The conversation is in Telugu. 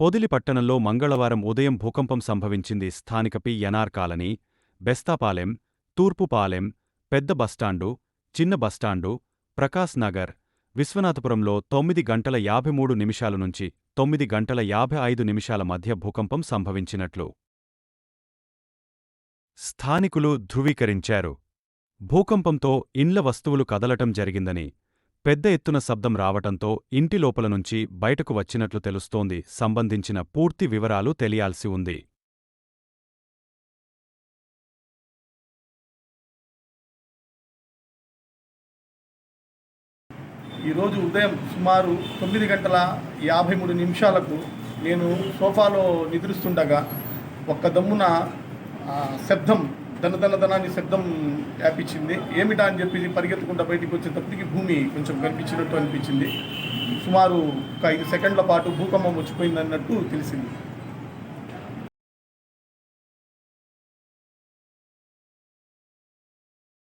పొదిలి పట్టణంలో మంగళవారం ఉదయం భూకంపం సంభవించింది. స్థానిక P. NR colony Bestapalem Turpupalem పెద్ద బస్టాండు చిన్న బస్టాండు ప్రకాశ్ నగర్ విశ్వనాథపురంలో తొమ్మిది గంటల యాభై మూడు నిమిషాల నుంచి తొమ్మిది గంటల యాభై ఐదు నిమిషాల మధ్య భూకంపం సంభవించినట్లు స్థానికులు ధృవీకరించారు. భూకంపంతో ఇండ్ల వస్తువులు కదలటం జరిగిందని పెద్ద ఎత్తున శబ్దం రావటంతో ఇంటి లోపల నుంచి బయటకు వచ్చినట్లు తెలుస్తోంది. సంబంధించిన పూర్తి వివరాలు తెలియాల్సి ఉంది. ఈరోజు ఉదయం సుమారు తొమ్మిది గంటల యాభై మూడు నిమిషాలకు నేను సోఫాలో నిద్రిస్తుండగా ఒక్క దమ్మున శబ్దం దన దన దనాన్ని శబ్దం వ్యాపించింది. ఏమిటా అని చెప్పి పరిగెత్తకుండా బయటికి వచ్చేటప్పటికి భూమి కొంచెం కనిపించినట్టు అనిపించింది. సుమారు ఒక ఐదు సెకండ్ల పాటు భూకంపం వచ్చిపోయింది అన్నట్టు తెలిసింది.